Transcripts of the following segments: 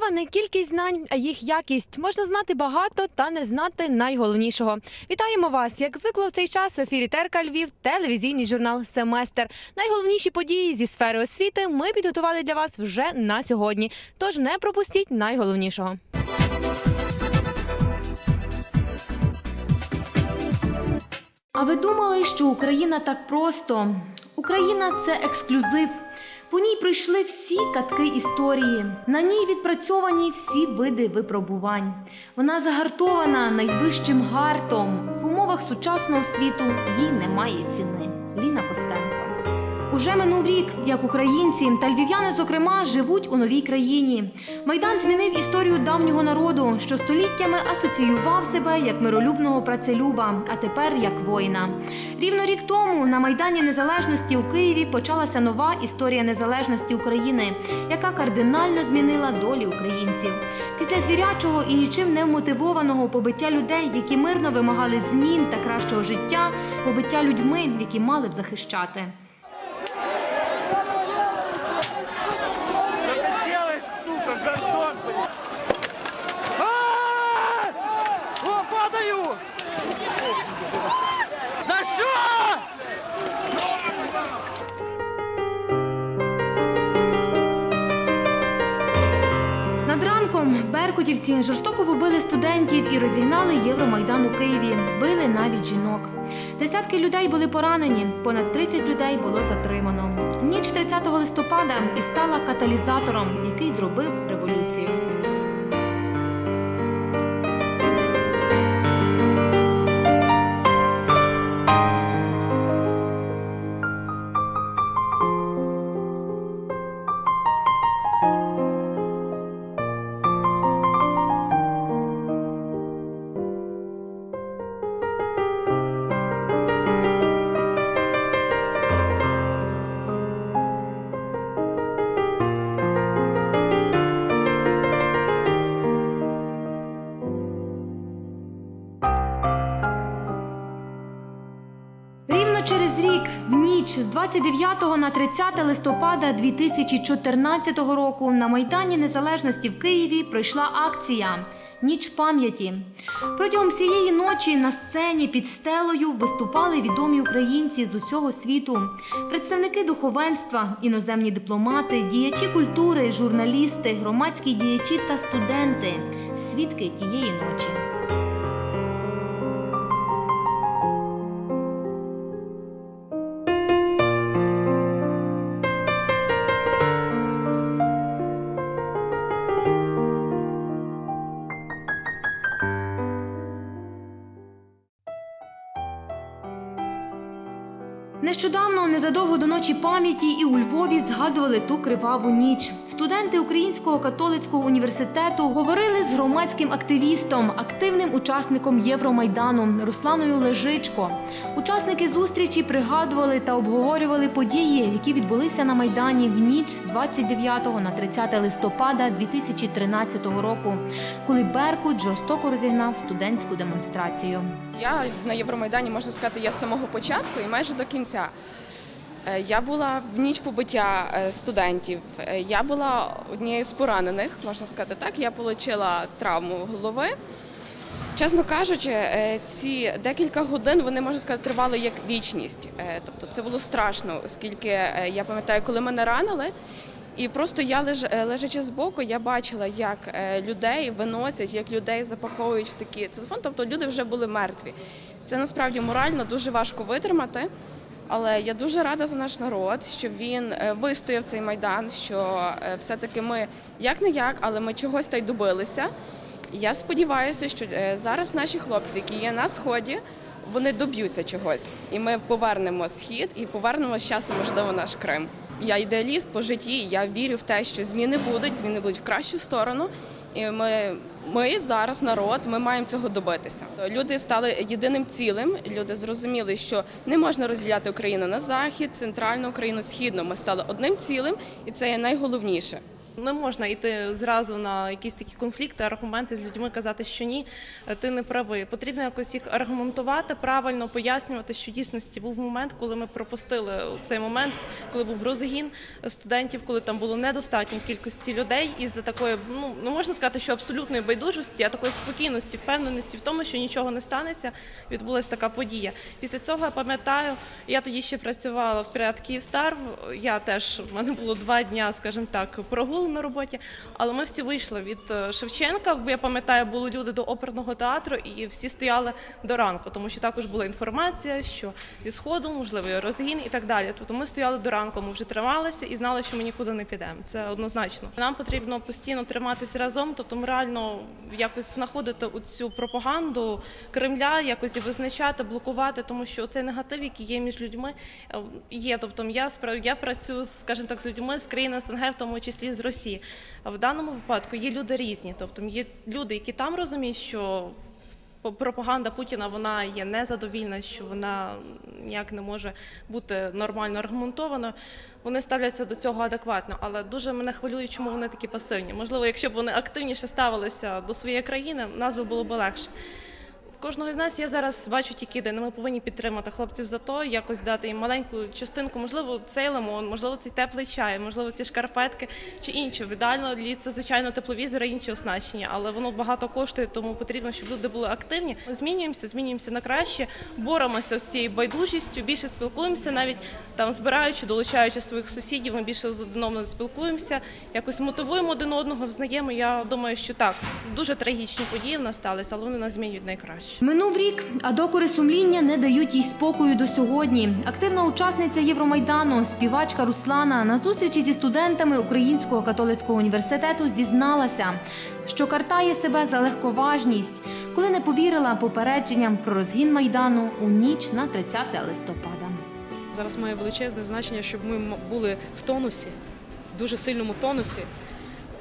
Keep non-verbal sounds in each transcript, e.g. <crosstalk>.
Важлива не кількість знань, а їх якість. Можна знати багато та не знати найголовнішого. Вітаємо вас! Як звикло в цей час в ефірі Терка Львів, телевізійний журнал Семестр. Найголовніші події зі сфери освіти ми підготували для вас вже на сьогодні. Тож не пропустіть найголовнішого. А ви думали, що Україна так просто? Україна це ексклюзив. По ній пройшли всі катки історії. На ній відпрацьовані всі види випробувань. Вона загартована найвищим гартом. В умовах сучасного світу їй немає ціни. Ліна Костенко. Уже минув рік, як українці та львів'яни, зокрема, живуть у новій країні. Майдан змінив історію давнього народу, що століттями асоціював себе як миролюбного працелюба, а тепер як воїна. Рівно рік тому на Майдані Незалежності у Києві почалася нова історія незалежності України, яка кардинально змінила долі українців. Після звірячого і нічим не вмотивованого побиття людей, які мирно вимагали змін та кращого життя, побиття людьми, які мали б захищати. Студентів і розігнали Євромайдан у Києві. Били навіть жінок. Десятки людей були поранені, понад 30 людей було затримано. Ніч 30 листопада і стала каталізатором, який зробив 29 на 30 листопада 2014 року на Майдані Незалежності в Києві пройшла акція Ніч пам'яті. Протягом всієї ночі на сцені під стелею виступали відомі українці з усього світу, представники духовенства, іноземні дипломати, діячі культури, журналісти, громадські діячі та студенти, свідки тієї ночі. Нещодавно, незадовго до ночі пам'яті, і у Львові згадували ту криваву ніч. Студенти Українського католицького університету говорили з громадським активістом, активним учасником Євромайдану Русланою Лежичко. Учасники зустрічі пригадували та обговорювали події, які відбулися на майдані в ніч з 29 на 30 листопада 2013 року, коли Беркут жорстоко розігнав студентську демонстрацію. Я на Євромайдані можна сказати, я з самого початку і майже до кінця. Е, Я була в ніч побиття е, студентів. Е, Я була однією з поранених, можна сказати так. Я отримала травму голови. Чесно кажучи, ці декілька годин вони можна сказати тривали як вічність. Тобто це було страшно, оскільки я пам'ятаю, коли мене ранили, і просто я леж, е, лежачи збоку, я бачила, як е, людей виносять, як людей запаковують в такі телефон. Тобто люди вже були мертві. Це насправді морально дуже важко витримати. Але я дуже рада за наш народ, що він е, вистояв цей майдан. Що все-таки ми як не як, але ми чогось та й добилися. Я сподіваюся, що зараз наші хлопці, які є на сході, вони доб'ються чогось, і ми повернемо схід і повернемо з часом, можливо, наш Крим. Я ідеаліст по житті. Я вірю в те, що зміни будуть, зміни будуть в кращу сторону. І ми, ми зараз народ, ми маємо цього добитися. Люди стали єдиним цілим. Люди зрозуміли, що не можна розділяти Україну на захід, центральну Україну, східну. Ми стали одним цілим, і це є найголовніше. Не можна йти зразу на якісь такі конфлікти, аргументи з людьми, казати, що ні, ти не правий. Потрібно якось їх аргументувати, правильно пояснювати, що дійсності був момент, коли ми пропустили цей момент, коли був розгін студентів, коли там було недостатньо кількості людей, і за такої, ну не можна сказати, що абсолютної байдужості, а такої спокійності, впевненості в тому, що нічого не станеться. Відбулася така подія. Після цього я пам'ятаю, я тоді ще працювала в «Пірат Київстар. Я теж в мене було два дня, скажімо так, прогул на роботі. Але ми всі вийшли від е, Шевченка. Бо я пам'ятаю, були люди до оперного театру, і всі стояли до ранку, тому що також була інформація, що зі сходу можливий розгін і так далі. Тобто ми стояли до ранку, ми вже трималися і знали, що ми нікуди не підемо. Це однозначно. Нам потрібно постійно триматися разом, тобто ми реально якось знаходити у цю пропаганду Кремля, якось і визначати, блокувати, тому що цей негатив, який є між людьми, е, є. Тобто я спра- я працюю, скажімо так, з людьми з країн СНГ, в тому числі з Росії. А в даному випадку є люди різні. Тобто є люди, які там розуміють, що пропаганда Путіна вона є незадовільна, що вона ніяк не може бути нормально аргументована. Вони ставляться до цього адекватно, але дуже мене хвилює, чому вони такі пасивні. Можливо, якщо б вони активніше ставилися до своєї країни, нас би було б легше. Кожного з нас я зараз бачу тільки єдине. Ми повинні підтримати хлопців за то, якось дати їм маленьку частинку, можливо, цей лимон, можливо, цей теплий чай, можливо, ці шкарпетки чи інше. Ідеально лі це звичайно тепловізори, інші оснащення, але воно багато коштує, тому потрібно, щоб люди були активні. Ми змінюємося, змінюємося на краще, боремося з цією байдужістю, більше спілкуємося, навіть там збираючи, долучаючи своїх сусідів, ми більше з одним спілкуємося, якось мотивуємо один одного, взнаємо. Я думаю, що так дуже трагічні події в нас сталися, але вони нас змінюють найкраще. Минув рік, а докори сумління не дають їй спокою до сьогодні. Активна учасниця Євромайдану, співачка Руслана, на зустрічі зі студентами Українського католицького університету зізналася, що картає себе за легковажність, коли не повірила попередженням про розгін майдану у ніч на 30 листопада. Зараз має величезне значення, щоб ми були в тонусі, дуже сильному тонусі.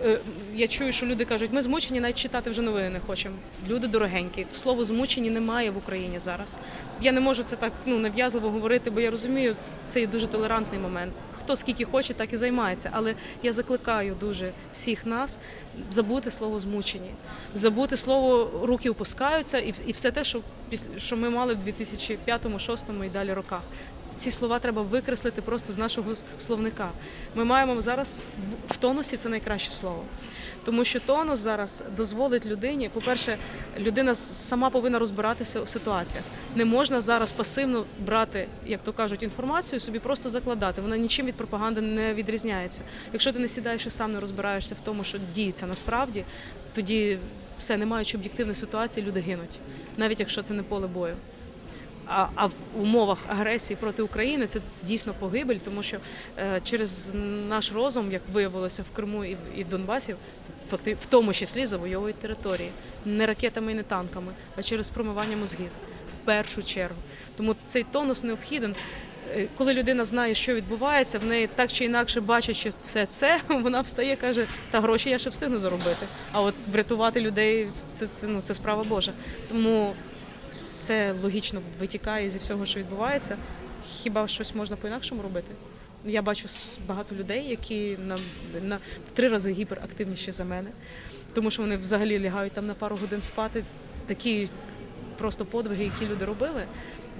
Е, Я чую, що люди кажуть, ми змучені, навіть читати вже новини не хочемо. Люди дорогенькі. Слово змучені немає в Україні зараз. Я не можу це так ну, нав'язливо говорити, бо я розумію, це є дуже толерантний момент. Хто скільки хоче, так і займається. Але я закликаю дуже всіх нас забути слово змучені, забути слово руки опускаються і, все те, що, що ми мали в 2005-2006 і далі роках. Ці слова треба викреслити просто з нашого словника. Ми маємо зараз в тонусі це найкраще слово. Тому що тонус зараз дозволить людині, по-перше, людина сама повинна розбиратися у ситуаціях. Не можна зараз пасивно брати, як то кажуть, інформацію, собі просто закладати. Вона нічим від пропаганди не відрізняється. Якщо ти не сідаєш і сам не розбираєшся в тому, що діється насправді, тоді все, не маючи об'єктивної ситуації, люди гинуть, навіть якщо це не поле бою. А, а в умовах агресії проти України це дійсно погибель, тому що е, через наш розум, як виявилося в Криму і в, Донбасі, факти, в тому числі завойовують території не ракетами і не танками, а через промивання мозгів в першу чергу. Тому цей тонус необхіден. Е, Коли людина знає, що відбувається, в неї так чи інакше бачачи все це, <laughs> вона встає, каже, та гроші я ще встигну заробити. А от врятувати людей це, це, ну, це справа Божа. Тому це логічно витікає зі всього, що відбувається. Хіба щось можна по-інакшому робити? Я бачу багато людей, які на, на в три рази гіперактивніші за мене, тому що вони взагалі лягають там на пару годин спати. Такі просто подвиги, які люди робили.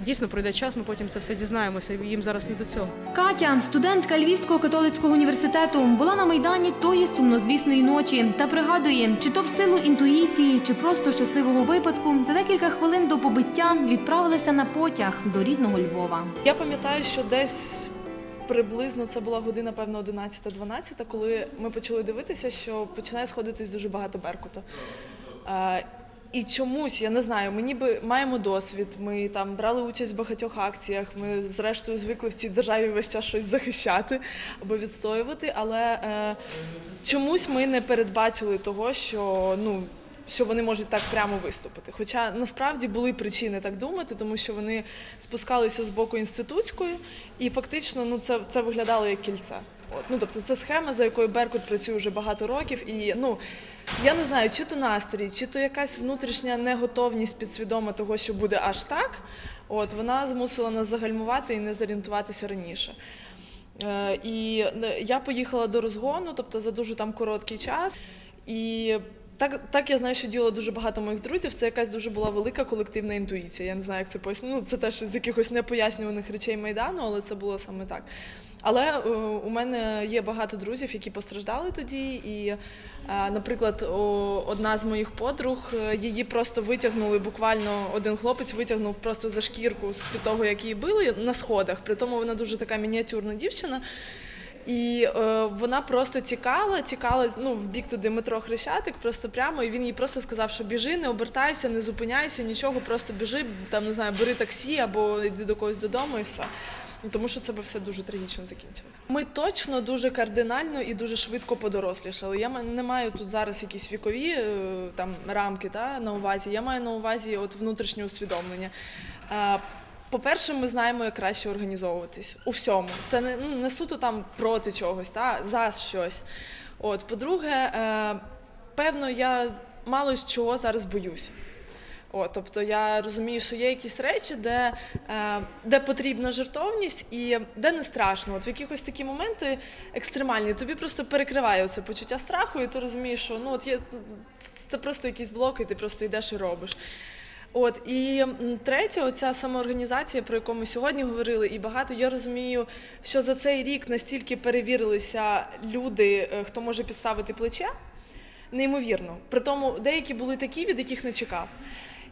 Дійсно, пройде час, ми потім це все дізнаємося. Їм зараз не до цього. Катя, студентка Львівського католицького університету, була на майдані тої сумнозвісної ночі та пригадує, чи то в силу інтуїції, чи просто щасливого випадку, за декілька хвилин до побиття відправилася на потяг до рідного Львова. Я пам'ятаю, що десь приблизно це була година, певно, 11-12, коли ми почали дивитися, що починає сходитись дуже багато беркуту. І чомусь, я не знаю, ми ніби маємо досвід, ми там брали участь в багатьох акціях, ми зрештою звикли в цій державі весь час щось захищати або відстоювати, але е, чомусь ми не передбачили того, що ну. Що вони можуть так прямо виступити. Хоча насправді були причини так думати, тому що вони спускалися з боку інститутської, і фактично ну, це, це виглядало як кільце. Ну, тобто це схема, за якою Беркут працює вже багато років. І ну, я не знаю, чи то настрій, чи то якась внутрішня неготовність підсвідома того, що буде аж так. От, вона змусила нас загальмувати і не зорієнтуватися раніше. Е, І е, я поїхала до розгону, тобто за дуже там короткий час. І так, так я знаю, що діло дуже багато моїх друзів. Це якась дуже була велика колективна інтуїція. Я не знаю, як це пояснити. Ну, це теж з якихось непояснюваних речей майдану, але це було саме так. Але е, у мене є багато друзів, які постраждали тоді. І, е, наприклад, о, одна з моїх подруг, е, її просто витягнули. Буквально один хлопець витягнув просто за шкірку з того, як її били на сходах. При тому вона дуже така мініатюрна дівчина. І е, вона просто тікала, тікала ну, в бік туди метро Хрещатик, просто прямо, і він їй просто сказав, що біжи, не обертайся, не зупиняйся, нічого, просто біжи, там не знаю, бери таксі або йди до когось додому і все. Тому що це би все дуже трагічно закінчилось. Ми точно дуже кардинально і дуже швидко подорослішали. Я не маю тут зараз якісь вікові е, там рамки та, на увазі. Я маю на увазі от внутрішнє усвідомлення. По-перше, ми знаємо, як краще організовуватись у всьому. Це не, ну, не суто там проти чогось, та, за щось. От, по-друге, е, певно, я мало з чого зараз боюсь. От, тобто я розумію, що є якісь речі, де, е, де потрібна жертовність і де не страшно. От в якихось такі моменти екстремальні, тобі просто перекриває це почуття страху, і ти розумієш, що ну от є це просто якийсь блок, і ти просто йдеш і робиш. От і третє, оця самоорганізація, про яку ми сьогодні говорили, і багато я розумію, що за цей рік настільки перевірилися люди, е, хто може підставити плече, неймовірно. При тому деякі були такі, від яких не чекав.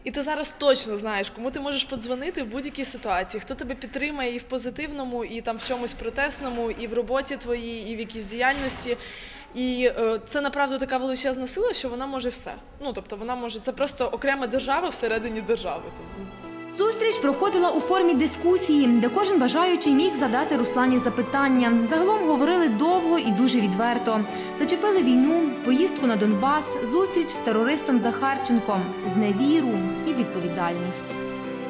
І ти зараз точно знаєш, кому ти можеш подзвонити в будь-якій ситуації, хто тебе підтримає і в позитивному, і там в чомусь протестному, і в роботі твоїй, і в якійсь діяльності. І е, це направду така величезна сила, що вона може все. Ну тобто вона може це просто окрема держава всередині держави. Зустріч проходила у формі дискусії, де кожен бажаючий міг задати Руслані запитання. Загалом говорили довго і дуже відверто. Зачепили війну, поїздку на Донбас, зустріч з терористом Захарченком, зневіру і відповідальність.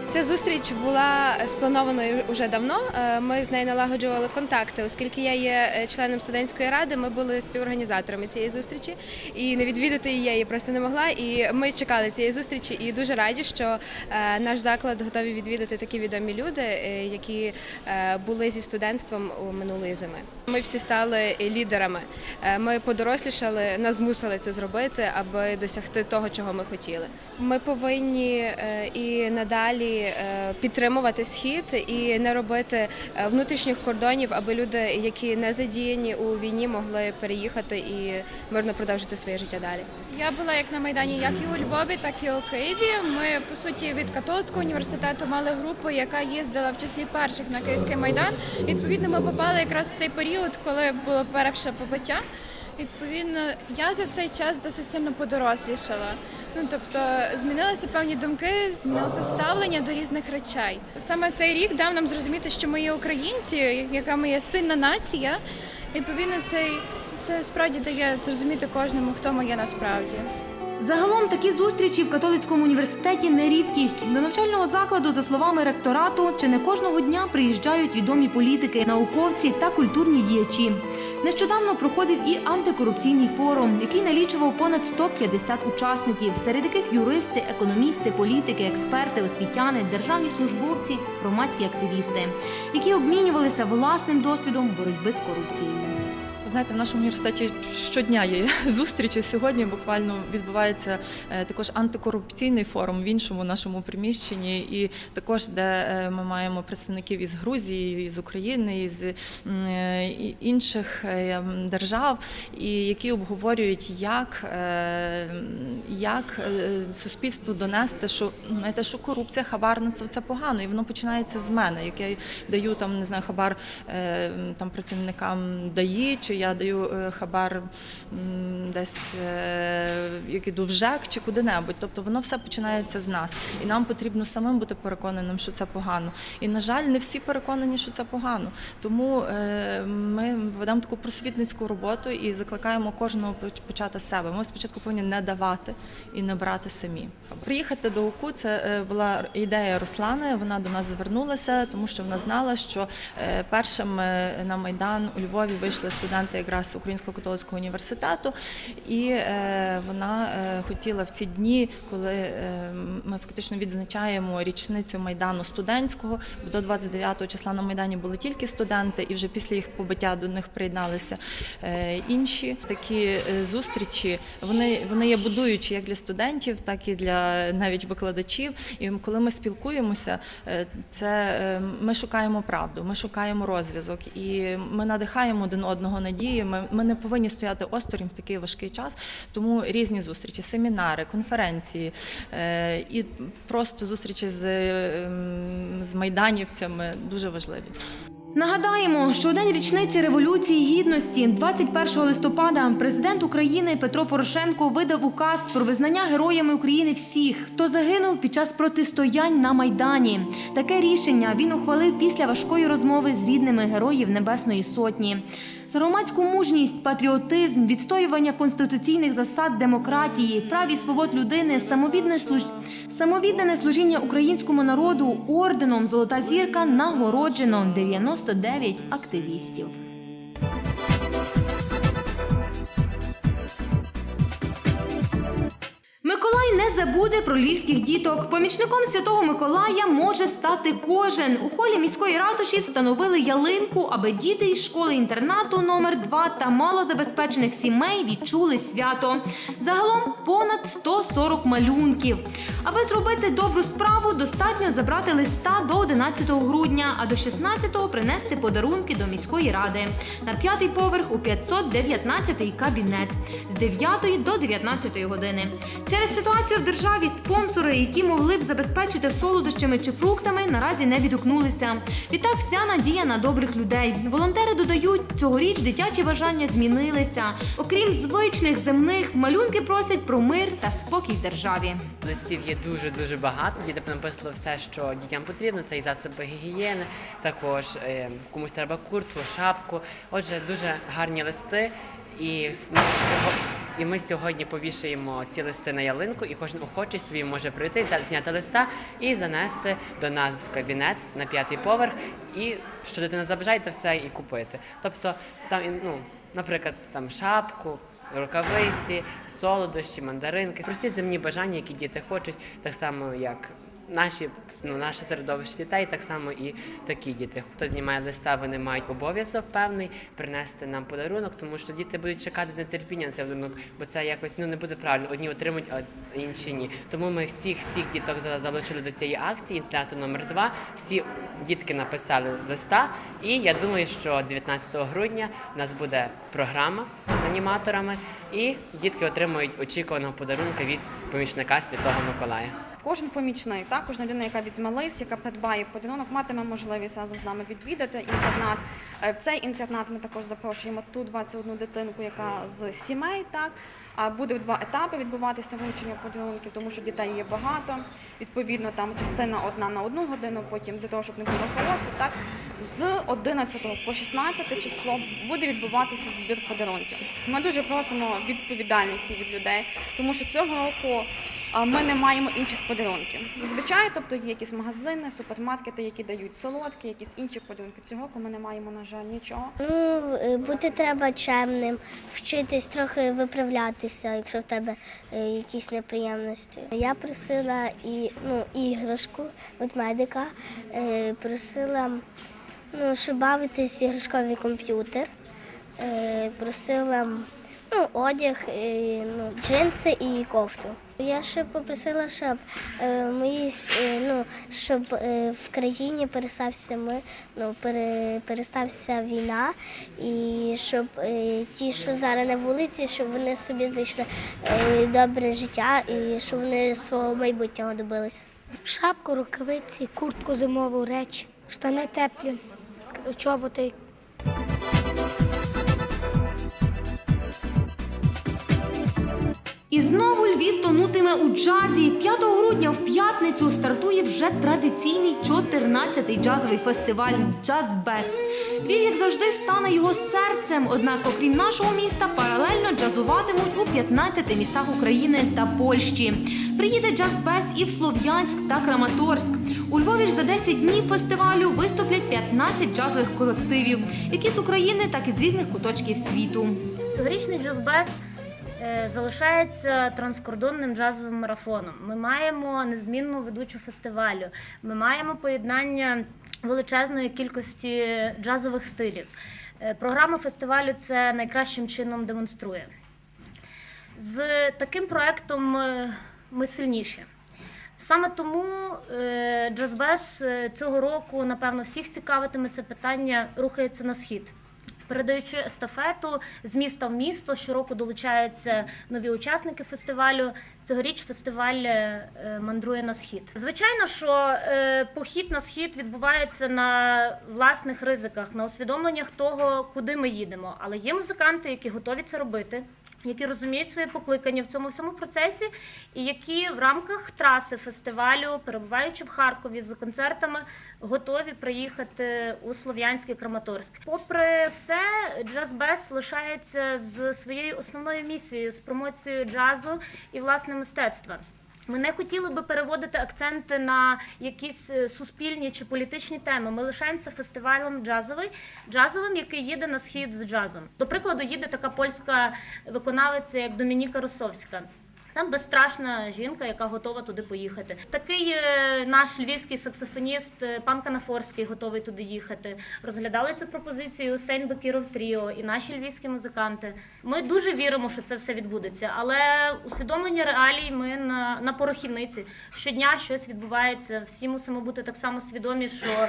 Ця зустріч була спланованою вже давно. Е, Ми з нею налагоджували контакти, оскільки я є е, членом студентської ради. Ми були співорганізаторами цієї зустрічі, і не відвідати її я її просто не могла. І ми чекали цієї зустрічі, і дуже раді, що е, наш заклад готові відвідати такі відомі люди, які були зі студентством у минулої зими. Ми всі стали лідерами. Ми подорослішали, нас змусили це зробити, аби досягти того, чого ми хотіли. Ми повинні і надалі е, підтримувати схід і не робити е, внутрішніх кордонів, аби люди, які не задіяні у війні, могли переїхати і мирно продовжити своє життя далі. Я була як на Майдані, як і у Львові, так і у Києві. Ми, по суті, від католицького університету мали групу, яка їздила в числі перших на Київський майдан. Відповідно, ми попали якраз в цей період, коли було перше побиття. Відповідно, я за цей час досить сильно подорослішала. Ну тобто змінилися певні думки, змінилося ставлення до різних речей. Саме цей рік дав нам зрозуміти, що ми є українці, яка ми є сильна нація. Відповідно, цей це справді дає зрозуміти кожному, хто ми є насправді. Загалом такі зустрічі в католицькому університеті не рідкість. До навчального закладу, за словами ректорату, чи не кожного дня приїжджають відомі політики, науковці та культурні діячі. Нещодавно проходив і антикорупційний форум, який налічував понад 150 учасників, серед яких юристи, економісти, політики, експерти, освітяни, державні службовці, громадські активісти, які обмінювалися власним досвідом боротьби з корупцією. Знаєте, в нашому університеті щодня є <laughs> зустрічі. Сьогодні буквально відбувається е, також антикорупційний форум в іншому нашому приміщенні, і також де е, ми маємо представників із Грузії, із України, із е, інших держав, і які обговорюють, як, як суспільству донести, що знаєте, що корупція, хабарництво це погано, і воно починається з мене. Як я даю там не знаю хабар там працівникам ДАІ, чи я даю е, хабар десь е, як іду в ЖЕК чи куди-небудь. Тобто воно все починається з нас, і нам потрібно самим бути переконаним, що це погано. І на жаль, не всі переконані, що це погано. Тому е, ми ведемо таку просвітницьку роботу і закликаємо кожного почати з себе. Ми спочатку повинні не давати і не брати самі. Приїхати до УКУ це була ідея Руслани. Вона до нас звернулася, тому що вона знала, що першими на майдан у Львові вийшли студенти студентка якраз Українського католицького університету, і е, вона е, хотіла в ці дні, коли е, ми фактично відзначаємо річницю майдану студентського, бо до 29 числа на майдані були тільки студенти, і вже після їх побиття до них приєдналися е, інші такі е, зустрічі. Вони вони є будуючі як для студентів, так і для навіть викладачів. І коли ми спілкуємося, е, це е, ми шукаємо правду, ми шукаємо розв'язок і ми надихаємо один одного надії. Ми, ми не повинні стояти осторонь в такий важкий час. Тому різні зустрічі, семінари, конференції е, і просто зустрічі з, е, з майданівцями дуже важливі. Нагадаємо, що у день річниці Революції Гідності, 21 листопада, президент України Петро Порошенко видав указ про визнання героями України всіх, хто загинув під час протистоянь на майдані. Таке рішення він ухвалив після важкої розмови з рідними героїв Небесної Сотні. Громадську мужність, патріотизм, відстоювання конституційних засад демократії, прав і свобод людини, самовідне служ... самовіддане служіння українському народу орденом Золота зірка нагороджено 99 активістів. Забуде про львівських діток. Помічником святого Миколая може стати кожен. У холі міської ратуші встановили ялинку, аби діти із школи-інтернату номер 2 та малозабезпечених сімей відчули свято. Загалом понад 140 малюнків. Аби зробити добру справу, достатньо забрати листа до 11 грудня, а до 16-го принести подарунки до міської ради. На п'ятий поверх у 519-й кабінет з 9 до 19 години. Через ситуацію в державі спонсори, які могли б забезпечити солодощами чи фруктами, наразі не відгукнулися. Відтак вся надія на добрих людей. Волонтери додають, цьогоріч дитячі бажання змінилися. Окрім звичних земних, малюнки просять про мир та спокій в державі. Листів є дуже дуже багато. Діти написали все, що дітям потрібно. Це і засоби гігієни, також е, комусь треба куртку, шапку. Отже, дуже гарні листи. І і ми сьогодні повішаємо ці листи на ялинку, і кожен охочий собі може прийти, взяти зняти листа і занести до нас в кабінет на п'ятий поверх. І що дитина забажає, те все і купити. Тобто там ну, наприклад, там шапку, рукавиці, солодощі, мандаринки, прості земні бажання, які діти хочуть, так само як наші, ну, наше середовище дітей, так само і такі діти. Хто знімає листа, вони мають обов'язок певний принести нам подарунок, тому що діти будуть чекати з нетерпінням цей подарунок, бо це якось ну не буде правильно. Одні отримують, а інші ні. Тому ми всіх всіх діток залучили до цієї акції інтернату номер 2 Всі дітки написали листа, і я думаю, що 19 грудня в нас буде програма з аніматорами, і дітки отримують очікуваного подарунка від помічника Святого Миколая. Кожен помічник, так, кожна людина, яка візьме лист, яка придбає подарунок, матиме можливість разом з нами відвідати інтернат. Е, В цей інтернат ми також запрошуємо ту 21 дитинку, яка з сімей. Так буде в два етапи відбуватися вручення подарунків, тому що дітей є багато. Відповідно, там частина одна на одну годину, потім для того, щоб не було хаосу. Так з 11 по 16 число буде відбуватися збір подарунків. Ми дуже просимо відповідальності від людей, тому що цього року ми не маємо інших подарунків. Зазвичай, тобто є якісь магазини, супермаркети, які дають солодкі, якісь інші подарунки. Цього ми не маємо, на жаль, нічого. Ну, е, бути треба чемним, вчитись трохи виправлятися, якщо в тебе е, якісь неприємності. Я просила і ну, іграшку від медика, е, просила, ну, щоб бавитись іграшковий комп'ютер, просила ну, одяг, ну, джинси і кофту. Я ще попросила, щоб е, мої е, ну, щоб е, в країні перестався ми, ну, пере, перестався війна, і щоб ті, що зараз на вулиці, щоб вони собі знайшли добре життя і щоб вони свого майбутнього добилися. Шапку, рукавиці, куртку зимову речі, штани теплі, чоботи. Тонутиме у джазі. 5 грудня в п'ятницю стартує вже традиційний 14-й джазовий фестиваль Джаз Без. Львів, як завжди, стане його серцем. Однак, окрім нашого міста, паралельно джазуватимуть у 15 містах України та Польщі. Приїде Джаз Без і в Слов'янськ та Краматорськ. У Львові ж за 10 днів фестивалю виступлять 15 джазових колективів, які з України, так і з різних куточків світу. Цьогорічний джазбез е, залишається транскордонним джазовим марафоном. Ми маємо незмінну ведучу фестивалю. Ми маємо поєднання величезної кількості джазових стилів. Е, Програма фестивалю це найкращим чином демонструє. З таким проектом е, ми сильніші. Саме тому е, джазбез е, цього року, напевно, всіх цікавитиме це питання рухається на схід. Передаючи естафету з міста в місто, щороку долучаються нові учасники фестивалю. Цьогоріч фестиваль е, мандрує на схід. Звичайно, що е, похід на схід відбувається на власних ризиках, на усвідомленнях того, куди ми їдемо. Але є музиканти, які готові це робити які розуміють своє покликання в цьому всьому процесі, і які в рамках траси фестивалю, перебуваючи в Харкові за концертами, готові приїхати у Слов'янський Краматорськ. Попри все, джаз-без лишається з своєю основною місією з промоцією джазу і власне мистецтва. Ми не хотіли би переводити акценти на якісь е, суспільні чи політичні теми. Ми лишаємося фестивалем джазовий, джазовим, який їде на схід з джазом. До прикладу, їде така польська виконавиця, як Домініка Росовська. Це безстрашна жінка, яка готова туди поїхати. Такий е, наш львівський саксофоніст е, пан Канафорський готовий туди їхати. Розглядали цю пропозицію Сейн Бекіров Тріо і наші львівські музиканти. Ми дуже віримо, що це все відбудеться, але усвідомлення реалій ми на, на порохівниці. Щодня щось відбувається. Всі мусимо бути так само свідомі, що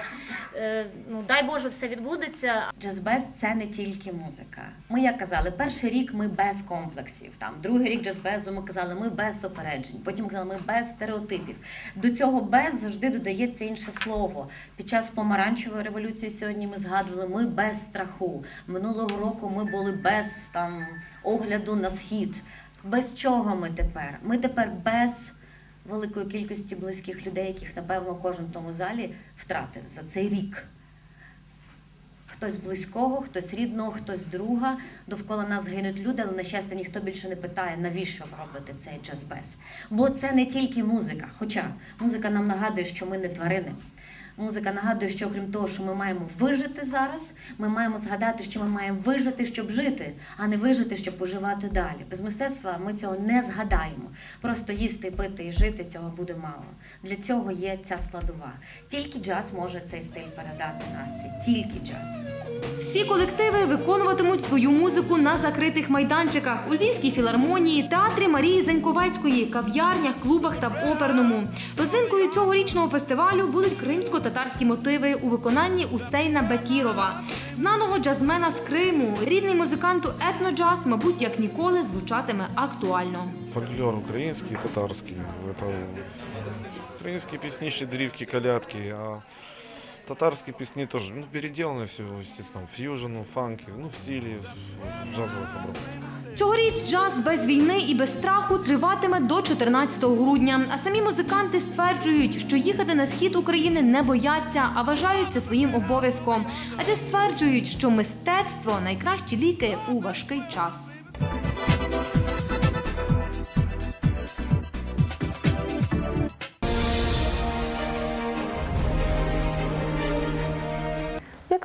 е, ну дай Боже, все відбудеться. Джазбез це не тільки музика. Ми як казали, перший рік ми без комплексів. Там другий рік джазбезу ми казали, ми без опереджень. Потім казали, ми без стереотипів. До цього без завжди додається інше слово. Під час помаранчевої революції сьогодні ми згадували, ми без страху. Минулого року ми були без там огляду на схід. Без чого ми тепер? Ми тепер без великої кількості близьких людей, яких напевно кожен в тому залі втратив за цей рік. Хтось близького, хтось рідного, хтось друга. Довкола нас гинуть люди, але на щастя ніхто більше не питає, навіщо ви робите цей джазбез. Бо це не тільки музика. Хоча музика нам нагадує, що ми не тварини. Музика нагадує, що окрім того, що ми маємо вижити зараз, ми маємо згадати, що ми маємо вижити, щоб жити, а не вижити, щоб виживати далі. Без мистецтва ми цього не згадаємо. Просто їсти, пити і жити цього буде мало. Для цього є ця складова. Тільки джаз може цей стиль передати настрій. Тільки джаз. Всі колективи виконуватимуть свою музику на закритих майданчиках у Львівській філармонії, театрі Марії Заньковецької, кав'ярнях, клубах та в оперному. Родзинкою цьогорічного фестивалю будуть кримсько-татарські мотиви у виконанні Усейна Бекірова, знаного джазмена з Криму. Рідний музиканту етноджаз, мабуть, як ніколи звучатиме актуально. Фольклор український, татарський. Это українські пісні, щедрівки, колядки, а татарські пісні теж ну, переделаны все, естественно, фьюжену, фанки, ну, в стилі джазових обробок. Цьогоріч джаз без війни і без страху триватиме до 14 грудня. А самі музиканти стверджують, що їхати на схід України не бояться, а вважають це своїм обов'язком. Адже стверджують, що мистецтво найкращі ліки у важкий час.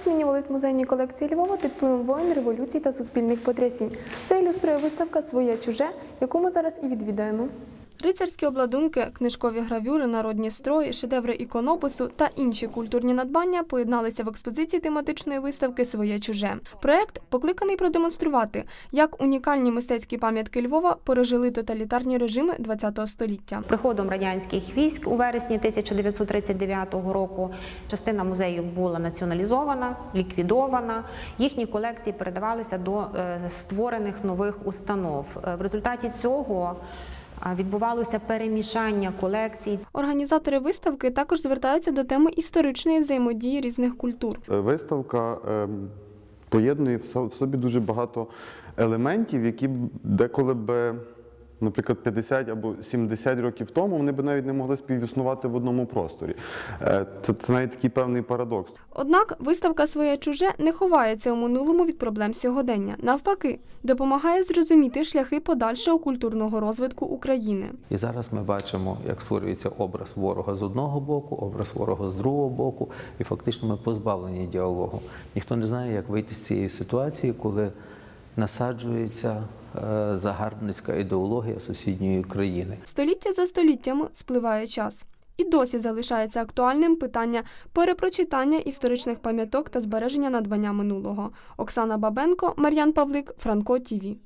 Змінювались музейні колекції Львова під впливом воїн, революцій та суспільних потрясінь? Це ілюструє виставка Своє чуже, яку ми зараз і відвідаємо. Рицарські обладунки, книжкові гравюри, народні строї, шедеври іконопису та інші культурні надбання поєдналися в експозиції тематичної виставки Своє чуже. Проект покликаний продемонструвати, як унікальні мистецькі пам'ятки Львова пережили тоталітарні режими ХХ століття. Приходом радянських військ у вересні 1939 року частина музею була націоналізована, ліквідована. Їхні колекції передавалися до е, створених нових установ. Е, В результаті цього відбувалося перемішання колекцій. Організатори виставки також звертаються до теми історичної взаємодії різних культур. Е, Виставка ем, поєднує в со- в собі дуже багато елементів, які б деколи би наприклад, 50 або 70 років тому, вони б навіть не могли співіснувати в одному просторі. Е, Це, це навіть такий певний парадокс. Однак виставка своє чуже не ховається у минулому від проблем сьогодення. Навпаки, допомагає зрозуміти шляхи подальшого культурного розвитку України. І зараз ми бачимо, як створюється образ ворога з одного боку, образ ворога з другого боку, і фактично ми позбавлені діалогу. Ніхто не знає, як вийти з цієї ситуації, коли насаджується е, загарбницька ідеологія сусідньої країни. Століття за століттями спливає час. І досі залишається актуальним питання перепрочитання історичних пам'яток та збереження надбання минулого. Оксана Бабенко, Мар'ян Павлик, Франко Тіві.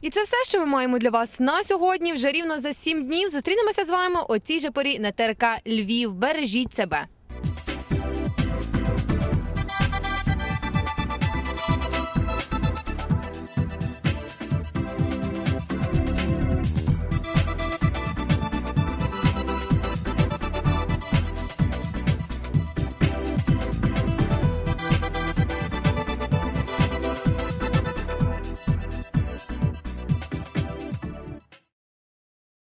І це все, що ми маємо для вас на сьогодні. Вже рівно за сім днів зустрінемося з вами о цій же порі на ТРК Львів. Бережіть себе.